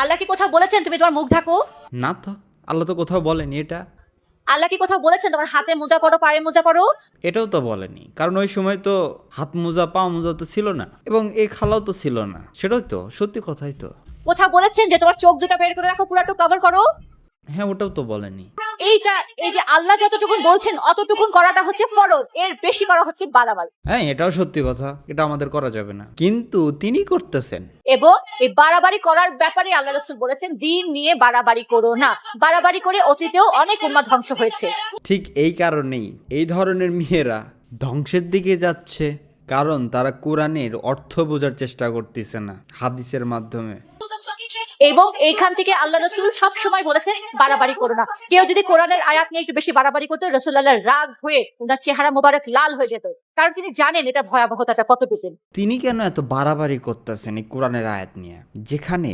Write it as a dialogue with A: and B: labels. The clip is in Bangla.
A: আল্লাহ কি কোথাও বলেছেন তুমি তোমার মুখ ঢাকো?
B: না তো আল্লাহ তো কোথাও বলেনি এটা।
A: আল্লাহ কি কোথাও বলেছেন তোমার হাতে মোজা পরো পায়ে মোজা পরো?
B: এটাও তো বলেনি কারণ ওই সময় তো হাত মোজা পা মোজা তো ছিল না এবং এই খালাও তো ছিল না সেটাই তো সত্যি কথাই তো।
A: কোথাও বলেছেন যে তোমার চোখ দুটা বের করে রাখো পুরাটো কভার করো?
B: হ্যাঁ ওটাও তো বলেনি।
A: এইটা এই যে আল্লাহ যতটুকুন বলছেন অতটুকুন করাটা হচ্ছে ফরজ। এর বেশি করা হচ্ছে বাড়াবাড়ি
B: হ্যাঁ এটাও সত্যি কথা। এটা আমাদের করা যাবে না। কিন্তু তিনি করতেছেন।
A: এবং এই বাড়াবাড়ি করার ব্যাপারে আল্লাহ রসুল বলেছেন দিন নিয়ে বাড়াবাড়ি করো না। বাড়াবাড়ি করে অতীতেও অনেক উম্মা ধ্বংস হয়েছে।
B: ঠিক এই কারণেই এই ধরনের মেয়েরা ধ্বংসের দিকে যাচ্ছে কারণ তারা কোরআনের অর্থ বোঝার চেষ্টা করতেছে না হাদিসের মাধ্যমে।
A: এবং এইখান থেকে আল্লাহ রসুল সব সময় বলেছেন, বাড়াবাড়ি করো না। কেউ যদি কোরআনের আয়াত নিয়ে একটু বেশি বাড়াবাড়ি করতো রসুল্লাহ রাগ হয়ে ওনার চেহারা মোবারক লাল হয়ে যেত। কারণ তিনি জানেন এটা ভয়াবহতাটা কত পেতেন
B: তিনি কেন এত বাড়াবাড়ি করতেছেন এই কোরআনের আয়াত নিয়ে? যেখানে